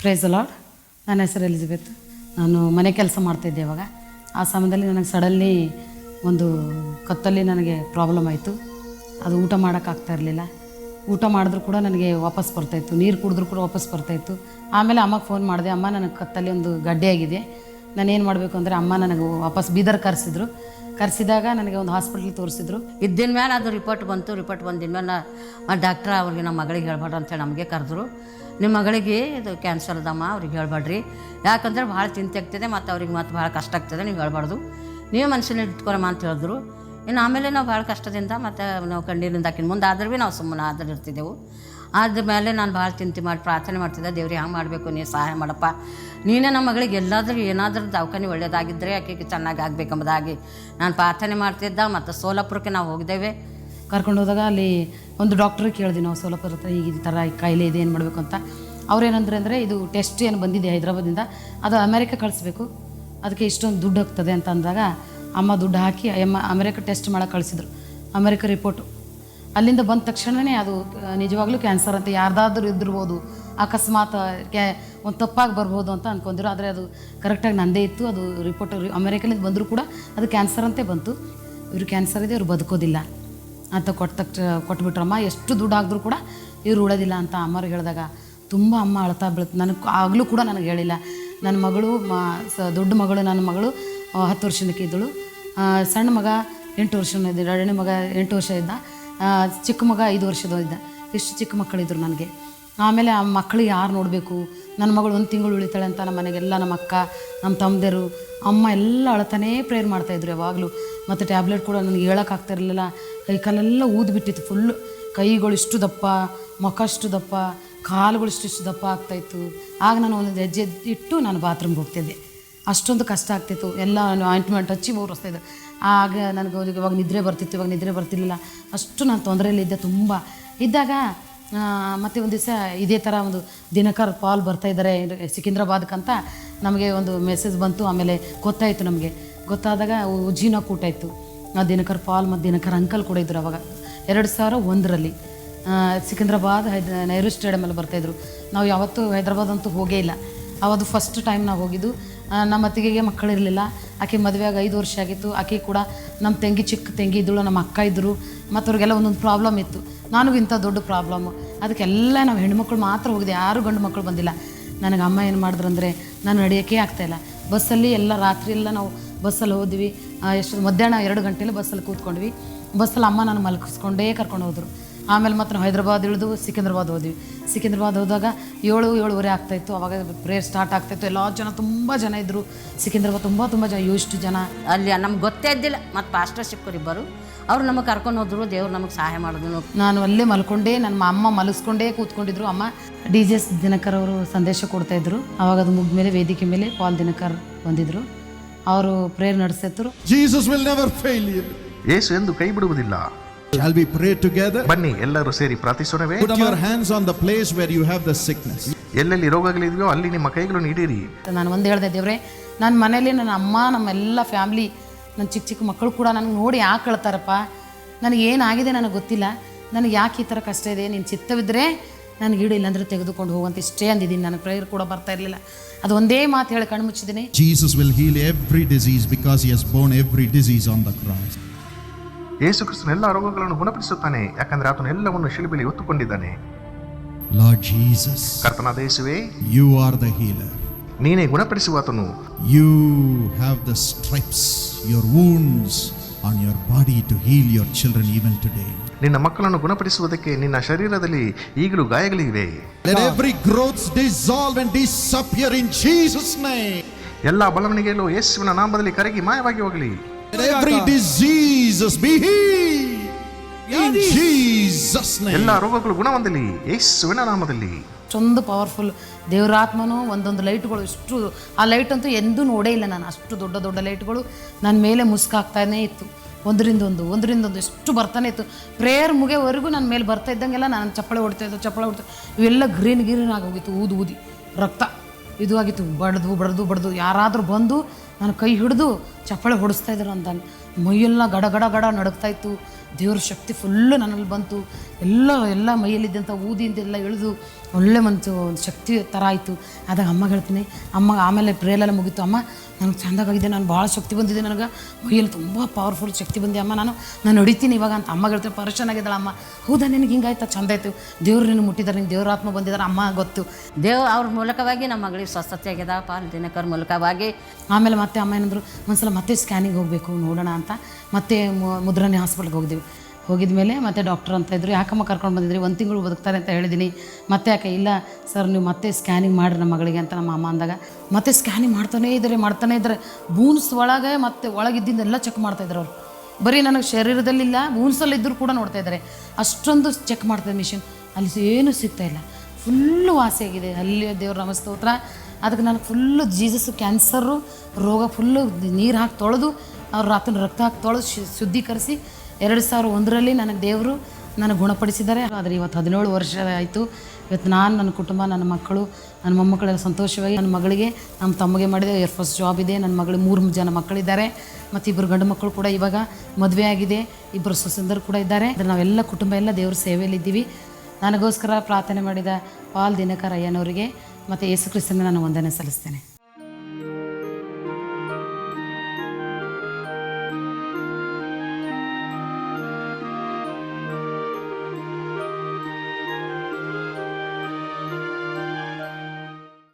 Price Lad ನನ್ನ ಹೆಸರು Elizabeth ನಾನು ಮನೆ ಕೆಲಸ ಮಾಡ್ತಾಯಿದ್ದೆ ಇವಾಗ. ಆ ಸಮಯದಲ್ಲಿ ನನಗೆ ಸಡನ್ಲಿ ಒಂದು ಕತ್ತಲ್ಲಿ ನನಗೆ ಪ್ರಾಬ್ಲಮ್ ಆಯಿತು. ಅದು ಊಟ ಮಾಡೋಕ್ಕಾಗ್ತಾ ಇರಲಿಲ್ಲ. ಊಟ ಮಾಡಿದ್ರು ಕೂಡ ನನಗೆ ವಾಪಸ್ ಬರ್ತಾಯಿತ್ತು ನೀರು ಕುಡಿದ್ರು ಕೂಡ ವಾಪಸ್ ಬರ್ತಾಯಿತ್ತು ಆಮೇಲೆ ಅಮ್ಮಗೆ ಫೋನ್ ಮಾಡಿದೆ, ಅಮ್ಮ, ನನಗೆ ಕತ್ತಲ್ಲಿ ಒಂದು ಗಡ್ಡೆ ಆಗಿದೆ. ನಾನೇನು ಮಾಡಬೇಕು ಅಂದರೆ ಅಮ್ಮ ನನಗೆ ವಾಪಸ್ ಬೀದರ್ ಕರೆಸಿದ್ರು. ಕರೆಸಿದಾಗ ನನಗೆ ಒಂದು ಹಾಸ್ಪಿಟ್ಲಿಗೆ ತೋರಿಸಿದ್ರು. ಇದ್ದಿನ ಮೇಲೆ ಅದು ರಿಪೋರ್ಟ್ ಬಂತು ರಿಪೋರ್ಟ್ ಬಂದಿನ ಮೇಲೆ ಡಾಕ್ಟ್ರ ಅವ್ರಿಗೆ ನಮ್ಮ ಮಗಳಿಗೆ ಹೇಳ್ಬೇಡ್ರಿ ಅಂತೇಳಿ ನಮಗೆ ಕರೆದ್ರು. ನಿಮ್ಮ ಮಗಳಿಗೆ ಇದು ಕ್ಯಾನ್ಸರ್ ಅದಮ್ಮ, ಅವ್ರಿಗೆ ಹೇಳ್ಬೇಡ್ರಿ. ಯಾಕಂದ್ರೆ ಭಾಳ ಚಿಂತೆ ಆಗ್ತದೆ ಮತ್ತು ಅವ್ರಿಗೆ ಮತ್ತು ಭಾಳ ಕಷ್ಟ ಆಗ್ತದೆ, ನೀವು ಹೇಳ್ಬಾರ್ದು. ನೀವೇ ಮನುಷ್ಯನ ಇಟ್ಕೊಳಮ್ಮ ಅಂತ ಹೇಳಿದ್ರು. ಇನ್ನು ಆಮೇಲೆ ನಾವು ಭಾಳ ಕಷ್ಟದಿಂದ ಮತ್ತು ನಾವು ಕಣ್ಣೀರಿಂದ ಹಾಕಿನ. ಮುಂದೆ ಆದ್ರೂ ನಾವು ಸುಮ್ಮನೆ ಆದ್ರೆ ಇರ್ತಿದ್ದೆವು. ಆದ ಮೇಲೆ ನಾನು ಭಾಳ ಚಿಂತೆ ಮಾಡಿ ಪ್ರಾರ್ಥನೆ ಮಾಡ್ತಿದ್ದೆ ದೇವ್ರಿಗೆ ಹಂಗೆ ಮಾಡಬೇಕು, ನೀ ಸಹಾಯ ಮಾಡಪ್ಪ. ನೀನೇ ನಮ್ಮ ಮಗಳಿಗೆ ಎಲ್ಲಾದರೂ ಏನಾದರೂ ದವಾಖಾನೆ ಒಳ್ಳೆಯದಾಗಿದ್ದರೆ ಆಕೆಗೆ ಚೆನ್ನಾಗಿ ಆಗಬೇಕೆಂಬುದಾಗಿ ನಾನು ಪ್ರಾರ್ಥನೆ ಮಾಡ್ತಿದ್ದ. ಮತ್ತು ಸೋಲಾಪುರಕ್ಕೆ ನಾವು ಹೋಗಿದ್ದೇವೆ ಕರ್ಕೊಂಡು ಹೋದಾಗ ಅಲ್ಲಿ ಒಂದು ಡಾಕ್ಟ್ರಿಗೆ ಕೇಳಿದ್ವಿ ನಾವು ಸೋಲಾಪುರ ಹತ್ರ ಈಗ ಈ ಥರ ಕಾಯಿಲೆ ಇದೆ, ಏನು ಮಾಡಬೇಕು ಅಂತ. ಅವ್ರೇನಂದ್ರೆ ಅಂದರೆ ಇದು ಟೆಸ್ಟ್ ಏನು ಬಂದಿದೆ ಹೈದ್ರಾಬಾದಿಂದ ಅದು ಅಮೇರಿಕ ಕಳಿಸ್ಬೇಕು. ಅದಕ್ಕೆ ಇಷ್ಟೊಂದು ದುಡ್ಡು ಹೋಗ್ತದೆ ಅಂತ ಅಂದಾಗ ಅಮ್ಮ ದುಡ್ಡು ಹಾಕಿ ಅಮ್ಮ ಅಮೇರಿಕ ಟೆಸ್ಟ್ ಮಾಡೋಕೆ ಕಳಿಸಿದ್ರು. ಅಮೇರಿಕ ರಿಪೋರ್ಟು ಅಲ್ಲಿಂದ ಬಂದ ತಕ್ಷಣವೇ ಅದು ನಿಜವಾಗ್ಲೂ ಕ್ಯಾನ್ಸರ್ ಅಂತ ಯಾರ್ದಾದ್ರೂ ಇದ್ದಿರ್ಬೋದು. ಅಕಸ್ಮಾತ್ ಕ್ಯಾ, ಒಂದು ತಪ್ಪಾಗಿ ಬರ್ಬೋದು ಅಂತ ಅಂದ್ಕೊಂಡಿರು ಆದರೆ ಅದು ಕರೆಕ್ಟಾಗಿ ನಂದೇ ಇತ್ತು. ಅದು ರಿಪೋರ್ಟ್ ಅಮೆರಿಕಲಿಂದ ಬಂದರೂ ಕೂಡ ಅದು ಕ್ಯಾನ್ಸರ್ ಅಂತೆ ಬಂತು. ಇವರು ಕ್ಯಾನ್ಸರ್ ಇದೆ, ಇವರು ಬದುಕೋದಿಲ್ಲ. ಅಂತ ಕೊಟ್ಟ ತಕ್ಷ ಕೊಟ್ಬಿಟ್ರಮ್ಮ ಎಷ್ಟು ದುಡ್ಡು ಆದರೂ ಕೂಡ ಇವ್ರು ಉಳೋದಿಲ್ಲ ಅಂತ ಅಮ್ಮರು ಹೇಳಿದಾಗ ತುಂಬ ಅಮ್ಮ ಅಳ್ತಾ ಬೀಳುತ್ತೆ ನನಗೆ, ಆಗಲೂ ಕೂಡ ನನಗೆ ಹೇಳಿಲ್ಲ. ನನ್ನ ಮಗಳು, ಮ ದೊಡ್ಡ ಮಗಳು ನನ್ನ ಮಗಳು ಹತ್ತು ವರ್ಷದಕ್ಕೆ ಇದ್ದಳು. ಸಣ್ಣ ಮಗ ಎಂಟು ವರ್ಷ, ಎರಡನೇ ಮಗ ಎಂಟು ವರ್ಷ ಇದ್ದ. ಚಿಕ್ಕ ಮಗ ಐದು ವರ್ಷದ ಎಷ್ಟು ಚಿಕ್ಕ ಮಕ್ಕಳಿದ್ರು ನನಗೆ. ಆಮೇಲೆ ಆ ಮಕ್ಕಳಿಗೆ ಯಾರು ನೋಡಬೇಕು? ನನ್ನ ಮಗಳು ಒಂದು ತಿಂಗಳು ಉಳಿತಾಳೆ ಅಂತ ನಮ್ಮ ಮನೆಗೆಲ್ಲ ನಮ್ಮ ಅಕ್ಕ, ನಮ್ಮ ತಮ್ಮದರು ಅಮ್ಮ ಎಲ್ಲ ಅಳತಾನೇ ಪ್ರೇಯರ್ ಮಾಡ್ತಾಯಿದ್ರು ಯಾವಾಗಲೂ. ಮತ್ತು ಟ್ಯಾಬ್ಲೆಟ್ ಕೂಡ ನನಗೆ ಹೇಳೋಕ್ಕಾಗ್ತಾ ಇರಲಿಲ್ಲ. ಕೈ ಕಾಲೆಲ್ಲ ಊದ್ಬಿಟ್ಟಿತ್ತು ಫುಲ್ಲು ಕೈಗಳು ಇಷ್ಟು ದಪ್ಪ, ಮುಖ ಅಷ್ಟು ದಪ್ಪ, ಕಾಲುಗಳು ಇಷ್ಟು ಇಷ್ಟು ದಪ್ಪ ಆಗ್ತಾಯಿತ್ತು ಆಗ ನಾನು ಒಂದು ಹೆಜ್ಜೆ ಇಟ್ಟು ನಾನು ಬಾತ್ರೂಮ್ಗೆ ಹೋಗ್ತಿದ್ದೆ. ಅಷ್ಟೊಂದು ಕಷ್ಟ ಆಗ್ತಿತ್ತು. ಎಲ್ಲ ಆಯಿಂಟ್ಮೆಂಟ್ ಹಚ್ಚಿ ಊರಿಸ್ತಾಯಿದ್ದೆ ಆಗ ನನಗೆ ಇವಾಗ ನಿದ್ರೆ ಬರ್ತಿತ್ತು, ಇವಾಗ ನಿದ್ರೆ ಬರ್ತಿರ್ಲಿಲ್ಲ. ಅಷ್ಟು ನಾನು ತೊಂದರೆಯಲ್ಲಿದ್ದೆ ತುಂಬ. ಇದ್ದಾಗ ಮತ್ತೆ ಒಂದು ದಿವಸ ಇದೇ ಥರ ಒಂದು ದಿನಕರ್ ಪಾಲ್ ಬರ್ತಾ ಇದ್ದಾರೆ ಸಿಕಿಂದ್ರಾಬಾದ್ಕಂತ ನಮಗೆ ಒಂದು ಮೆಸೇಜ್ ಬಂತು. ಆಮೇಲೆ ಗೊತ್ತಾಯಿತು ನಮಗೆ. ಗೊತ್ತಾದಾಗ ಉಜ್ಜಿನ ಆ ದಿನಕರ್ ಪಾಲ್ ಮತ್ತು ದಿನಕರ್ ಅಂಕಲ್ ಕೂಡ ಇದ್ದರು ಅವಾಗ. ಎರಡು ಸಾವಿರ ಒಂದರಲ್ಲಿ. ಸಿಕಿಂದ್ರಾಬಾದ್, ಹೈದ, ನೆಹರು ಸ್ಟೇಡಿಯಮಲ್ಲಿ ಬರ್ತಾಯಿದ್ರು ನಾವು ಯಾವತ್ತೂ ಹೈದ್ರಾಬಾದ್ ಅಂತೂ ಹೋಗೇ ಇಲ್ಲ. ಅವತ್ತು ಫಸ್ಟ್ ಟೈಮ್ ನಾವು ಹೋಗಿದ್ದು ನಮ್ಮ ಅತ್ತಿಗೆಗೆ ಮಕ್ಕಳಿರಲಿಲ್ಲ ಆಕೆ ಮದುವೆಯಾಗಿ ಐದು ವರ್ಷ ಆಗಿತ್ತು. ಆಕೆ ಕೂಡ ನಮ್ಮ ತಂಗಿ ಚಿಕ್ಕ ತಂಗಿ ಇದ್ದಳು, ನಮ್ಮ ಅಕ್ಕ ಇದ್ದರು ಮತ್ತು ಅವ್ರಿಗೆಲ್ಲ ಒಂದೊಂದು ಪ್ರಾಬ್ಲಮ್ ಇತ್ತು. ನನಗೂ ಇಂಥ ದೊಡ್ಡ ಪ್ರಾಬ್ಲಮ್ಮು ಅದಕ್ಕೆಲ್ಲ ನಾವು ಹೆಣ್ಮಕ್ಳು ಮಾತ್ರ ಹೋಗಿದೆ ಯಾರು ಗಂಡು ಮಕ್ಕಳು ಬಂದಿಲ್ಲ. ನನಗೆ ಅಮ್ಮ ಏನು ಮಾಡಿದ್ರು ಅಂದರೆ ನಾನು ನಡೆಯೋಕ್ಕೆ ಆಗ್ತಾಯಿಲ್ಲ ಬಸ್ಸಲ್ಲಿ ಎಲ್ಲ ರಾತ್ರಿ ಎಲ್ಲ ನಾವು ಬಸ್ಸಲ್ಲಿ ಹೋದ್ವಿ. ಎಷ್ಟು ಮಧ್ಯಾಹ್ನ ಎರಡು ಗಂಟೆಲಿ ಬಸ್ಸಲ್ಲಿ ಕೂತ್ಕೊಂಡ್ವಿ. ಬಸ್ಸಲ್ಲಿ ಅಮ್ಮ ನಾನು ಮಲಗಿಸ್ಕೊಂಡೇ ಕರ್ಕೊಂಡು ಹೋದರು. ಆಮೇಲೆ ಮತ್ತೆ ನಾವು ಹೈದ್ರಾಬಾದ್ ಇಳಿದು ಸಿಕಿಂದ್ರಾಬಾದ್ ಹೋದ್ವಿ. ಸಿಕಿಂದ್ರಾಬಾದ್ ಹೋದಾಗ ಏಳು ಏಳುವರೆ ಆಗ್ತಾಯಿತ್ತು ಅವಾಗ ಪ್ರೇಯರ್ ಸ್ಟಾರ್ಟ್ ಆಗ್ತಾಯಿತ್ತು ಎಲ್ಲ ಜನ ತುಂಬ ಜನ ಇದ್ದರು ಸಿಕಿಂದ್ರಾಬಾದ್ ತುಂಬ ತುಂಬ ಜನ ಇಷ್ಟು ಜನ. ಅಲ್ಲಿ ನಮ್ಗೆ ಗೊತ್ತೇ ಇದ್ದಿಲ್ಲ. ಮತ್ತು ಪಾಸ್ಟರ್ ಶಿಕ್ಕರು ಇಬ್ಬರು. ಅವ್ರು ನಮಗೆ ಕರ್ಕೊಂಡು ಹೋದ್ರು. ದೇವ್ರು ನಮಗೆ ಸಹಾಯ ಮಾಡಿದ್ರು. ನಾನು ಅಲ್ಲೇ ಮಲ್ಕೊಂಡೆ. ನನ್ನ ಅಮ್ಮ ಮಲಗಿಸ್ಕೊಂಡೇ ಕೂತ್ಕೊಂಡಿದ್ರು. ಅಮ್ಮ ಡಿ ಜೆ ಎಸ್. ದಿನಕರ್ ಅವರು ಸಂದೇಶ ಕೊಡ್ತಾಯಿದ್ರು ಅವಾಗ ಅದು ಮುಗಿದ್ಮೇಲೆ ವೇದಿಕೆ ಮೇಲೆ ಪಾಲ್ ದಿನಕರ್ ಬಂದಿದ್ರು. ಅವರು ಪ್ರೇಯರ್ ನಡೆಸಿದ್ರು Jesus will never fail you. ಯೇಸು ಎಂದು ಕೈ ಬಿಡುವುದಿಲ್ಲ. Shall we pray together? ಬನ್ನಿ ಎಲ್ಲರೂ ಸೇರಿ ಪ್ರಾರ್ಥಿಸೋಣವೇ? Put your hands on the place where you have the sickness. ಎಲ್ಲೆಲ್ಲಿ ರೋಗಗಳಿದೆಯೋ ಅಲ್ಲಿ ನಿಮ್ಮ ಕೈಗಳನ್ನು ನೀಡಿರಿ. ನಾನು ಒಂದು ಹೇಳ್ದೆ ದೇವ್ರೆ ನನ್ನ ಮನೇಲಿ ನನ್ನ ಅಮ್ಮ ನಮ್ಮೆಲ್ಲ ಫ್ಯಾಮ್ಲಿ ನನ್ನ ಚಿಕ್ಕ ಚಿಕ್ಕ ಮಕ್ಕಳು ಕೂಡ ನನಗೆ ನೋಡಿ ಯಾಕೆ ಕಳ್ತಾರಪ್ಪ ನನಗೆ ಏನಾಗಿದೆ ನನಗೆ ಗೊತ್ತಿಲ್ಲ. ನನಗೆ ಯಾಕೆ ಈ ಥರ ಕಷ್ಟ ಇದೆ? ನಿನ್ನ ಚಿತ್ತವಿದ್ದರೆ ನನಗೆ ಗಿಡ ಇಲ್ಲಾಂದ್ರೆ ತೆಗೆದುಕೊಂಡು ಹೋಗುವಂತ ಇಷ್ಟೇ ಅಂದಿದ್ದೀನಿ. ನನಗೆ ಪ್ರೇಯರ್ ಕೂಡ ಬರ್ತಾ ಇರಲಿಲ್ಲ. ಅದು ಒಂದೇ ಮಾತು ಹೇಳಿ ಕಣ್ಮುಚ್ಚಿದ್ದೀನಿ Jesus will heal every disease because he has borne every disease on the cross. ಯೇಸು ಕ್ರಿಸ್ತನ ಎಲ್ಲ ರೋಗಗಳನ್ನು ಗುಣಪಡಿಸುತ್ತಾನೆ ಯಾಕಂದ್ರೆ ಆತನು ಎಲ್ಲವನ್ನು ಶಿಲುಬೆಲಿ ಒತ್ತುಕೊಂಡಿದ್ದಾನೆ ಲಾರ್ಡ್ ಜೀಸಸ್ ಕರ್ತನಾದ ಯೇಸುವೆ ಯು ಆರ್ ದ ಹೀಲರ್ ನೀನೇ ಗುಣಪಡಿಸುವ ಆತನು you have the stripes your wounds on your body to heal your children even today ನಿನ್ನ ಮಕ್ಕಳನ್ನು ಗುಣಪಡಿಸುವುದಕ್ಕೆ ನಿನ್ನ ಶರೀರದಲ್ಲಿ ಈಗಲೂ ಗಾಯಗಳಿವೆ. Every growths dissolve and disappear in Jesus name ಎಲ್ಲಾ ಬಲವಣಿಗೆಗಳು ಯೇಸುವಿನ ನಾಮದಲ್ಲಿ ಕರಗಿ ಮಾಯವಾಗಿ ಹೋಗಲಿ. Every diseases be healed. In Jesus' name. ಎಲ್ಲ ರೋಗಗಳು ಗುಣವಂದಲಿ ಯೇಸುವಿನ ನಾಮದಲ್ಲಿ. ಅಷ್ಟೊಂದು ಪವರ್ಫುಲ್ ದೇವರಾತ್ಮನು ಒಂದೊಂದು ಲೈಟ್ಗಳು ಇಷ್ಟು ಆ ಲೈಟ್ ಅಂತೂ ಎಂದೂ ನೋಡೇ ಇಲ್ಲ ನಾನು. ಅಷ್ಟು ದೊಡ್ಡ ದೊಡ್ಡ ಲೈಟ್ಗಳು ನನ್ನ ಮೇಲೆ ಮುಸ್ಕಾಗ್ತಾನೇ ಇತ್ತು. ಒಂದರಿಂದ ಒಂದು ಒಂದರಿಂದ ಒಂದು ಎಷ್ಟು ಬರ್ತಾನೆ ಇತ್ತು. ಪ್ರೇಯರ್ ಮುಗಿಯೋವರೆಗೂ ನನ್ನ ಮೇಲೆ ಬರ್ತಾ ಇದ್ದಂಗೆಲ್ಲ ನಾನು ಚಪ್ಪಳೆ ಹೊಡ್ತಾ ಇದ್ದು ಚಪ್ಪಳೆ ಹೊಡ್ತಾ ಇವೆಲ್ಲ ಗ್ರೀನ್ ಗ್ರೀನ್ ಆಗೋಗಿತ್ತು ಊದು ಊದಿ. ರಕ್ತ. ಇದು ಆಗಿತ್ತು ಬಡ್ದು ಬಡ್ದು ಬಡ್ದು. ಯಾರಾದರೂ ಬಂದು ನನ್ನ ಕೈ ಹಿಡಿದು ಚಪ್ಪಳೆ ಹೊಡಿಸ್ತಾ ಇದ್ರು ಅಂತ. ಮೈಯೆಲ್ಲ ಗಡ ಗಡ ಗಡ ನಡುಗ್ತಾ ಇತ್ತು. ದೇವ್ರ ಶಕ್ತಿ ಫುಲ್ಲು ನನ್ನಲ್ಲಿ ಬಂತು. ಎಲ್ಲ ಎಲ್ಲ ಮೈಯಲ್ಲಿದ್ದಂಥ ಊದಿಯಿಂದ ಎಲ್ಲ ಇಳಿದು ಒಳ್ಳೆ ಮಂತು ಒಂದು ಶಕ್ತಿ ಥರ ಆಯಿತು. ಆದಾಗ ಅಮ್ಮ ಹೇಳ್ತೀನಿ ಅಮ್ಮ ಆಮೇಲೆ ಪ್ರೇಲೆಲ್ಲ ಮುಗೀತು. ಅಮ್ಮ ನನಗೆ ಚೆಂದಾಗಿದೆ ನಾನು ಭಾಳ ಶಕ್ತಿ ಬಂದಿದೆ ನನಗೆ. ಮೈಯಲ್ಲಿ ತುಂಬ ಪವರ್ಫುಲ್ ಶಕ್ತಿ ಬಂದಿದೆ ಅಮ್ಮ. ನಾನು ನಾನು ಹೊಡಿತೀನಿ ಇವಾಗ ಅಂತ ಅಮ್ಮ ಹೇಳ್ತೀನಿ ಪರೇಷನ್ ಆಗಿದ್ದಾಳೆ ಅಮ್ಮ. ಹೌದಾ ನಿನಗೆ ಹಿಂಗಾಯ್ತಾ? ಚಂದ ಆಯಿತು. ದೇವ್ರು ನಿನ್ನ ಮುಟ್ಟಿದ್ದಾರೆ ನಿನ್ನ ದೇವ್ರ ಆತ್ಮ ಬಂದಿದ್ದಾರೆ ಅಮ್ಮ ಗೊತ್ತು. ದೇವ್ ಅವ್ರ ಮೂಲಕವಾಗಿ ನಮ್ಮ ಮಗಳಿಗೆ ಸ್ವಸ್ಥತೆ ಆಗ್ಯದ ಪಾಲ್ ದಿನಕರ್ ಮೂಲಕವಾಗಿ. ಆಮೇಲೆ ಮತ್ತೆ ಅಮ್ಮ ಏನಂದ್ರು ಒಂದ್ಸಲ ಮತ್ತೆ ಸ್ಕ್ಯಾನಿಂಗ್ ಹೋಗಬೇಕು ನೋಡೋಣ ಅಂತ. ಮತ್ತೆ ಮುದ್ರಣಿ ಹಾಸ್ಪಿಟ್ಲ್ಗೆ ಹೋಗಿದ್ವಿ. ಹೋಗಿದ ಮೇಲೆ ಮತ್ತೆ ಡಾಕ್ಟರ್ ಅಂತ ಇದ್ದರು ಯಾಕಮ್ಮ ಕರ್ಕೊಂಡು ಬಂದಿದ್ರಿ? ಒಂದು ತಿಂಗಳು ಬದುಕ್ತಾರೆ ಅಂತ ಹೇಳಿದ್ದೀನಿ ಮತ್ತೆ ಯಾಕೆ? ಇಲ್ಲ ಸರ್ ನೀವು ಮತ್ತೆ ಸ್ಕ್ಯಾನಿಂಗ್ ಮಾಡಿರಿ ನಮ್ಮ ಮಗಳಿಗೆ ಅಂತ ನಮ್ಮ ಅಮ್ಮ ಅಂದಾಗ. ಮತ್ತೆ ಸ್ಕ್ಯಾನಿಂಗ್ ಮಾಡ್ತಾನೇ ಇದ್ದಾರೆ ಮಾಡ್ತಾನೇ ಇದ್ದಾರೆ. ಬೂನ್ಸ್ ಒಳಗೆ ಮತ್ತೆ ಒಳಗಿದ್ದಿಂದೆಲ್ಲ ಚೆಕ್ ಮಾಡ್ತಾ ಇದ್ರು ಅವರು. ಬರೀ ನನಗೆ ಶರೀರದಲ್ಲಿಲ್ಲ ಬೂನ್ಸಲ್ಲಿ ಇದ್ದರೂ ಕೂಡ ನೋಡ್ತಾ ಇದ್ದಾರೆ. ಅಷ್ಟೊಂದು ಚೆಕ್ ಮಾಡ್ತಾರೆ ಮಿಷಿನ್ ಅಲ್ಲಿ ಏನೂ ಸಿಗ್ತಾಯಿಲ್ಲ ಫುಲ್ಲು ವಾಸಿಯಾಗಿದೆ ಅಲ್ಲಿ ದೇವ್ರ ನಮಸ್ತೋತ್ರ. ಅದಕ್ಕೆ ನಾನು ಫುಲ್ಲು ಜೀಸಸ್ ಕ್ಯಾನ್ಸರು ರೋಗ ಫುಲ್ಲು ನೀರು ಹಾಕಿ ತೊಳೆದು, ಅವ್ರು ರಾತ್ರಿ ರಕ್ತ ಹಾಕಿ ತೊಳೆದು ಶುದ್ಧೀಕರಿಸಿ ಎರಡು ಸಾವಿರ ಒಂದರಲ್ಲಿ ನನಗೆ ದೇವರು ನನಗೆ ಗುಣಪಡಿಸಿದ್ದಾರೆ. ಆದರೆ ಇವತ್ತು ಹದಿನೇಳು ವರ್ಷ ಆಯಿತು. ಇವತ್ತು ನಾನು ನನ್ನ ಕುಟುಂಬ, ನನ್ನ ಮಕ್ಕಳು, ನನ್ನ ಮೊಮ್ಮಕ್ಕಳೆಲ್ಲ ಸಂತೋಷವಾಗಿ ನನ್ನ ಮಗಳಿಗೆ, ನಮ್ಮ ತಮ್ಮಗೆ ಮಾಡಿದೆ ಏರ್ಫೋರ್ಸ್ ಜಾಬ್ ಇದೆ. ನನ್ನ ಮಗಳಿಗೆ ಮೂರು ಜನ ಮಕ್ಕಳಿದ್ದಾರೆ. ಮತ್ತು ಇಬ್ಬರು ಗಂಡು ಮಕ್ಕಳು ಕೂಡ ಇವಾಗ ಮದುವೆ ಆಗಿದೆ. ಇಬ್ಬರು ಸುಸಂದರು ಕೂಡ ಇದ್ದಾರೆ. ಅಂದರೆ ನಾವೆಲ್ಲ ಕುಟುಂಬ, ಎಲ್ಲ ದೇವ್ರ ಸೇವೆಯಲ್ಲಿದ್ದೀವಿ ನನಗೋಸ್ಕರ ಪ್ರಾರ್ಥನೆ ಮಾಡಿದ ಪಾಲ್ ದಿನಕರ್ ಅಯ್ಯನವರಿಗೆ, ಮತ್ತು ಯೇಸು ಕ್ರಿಸ್ತನ ನಾನು ವಂದನೆ ಸಲ್ಲಿಸ್ತೇನೆ.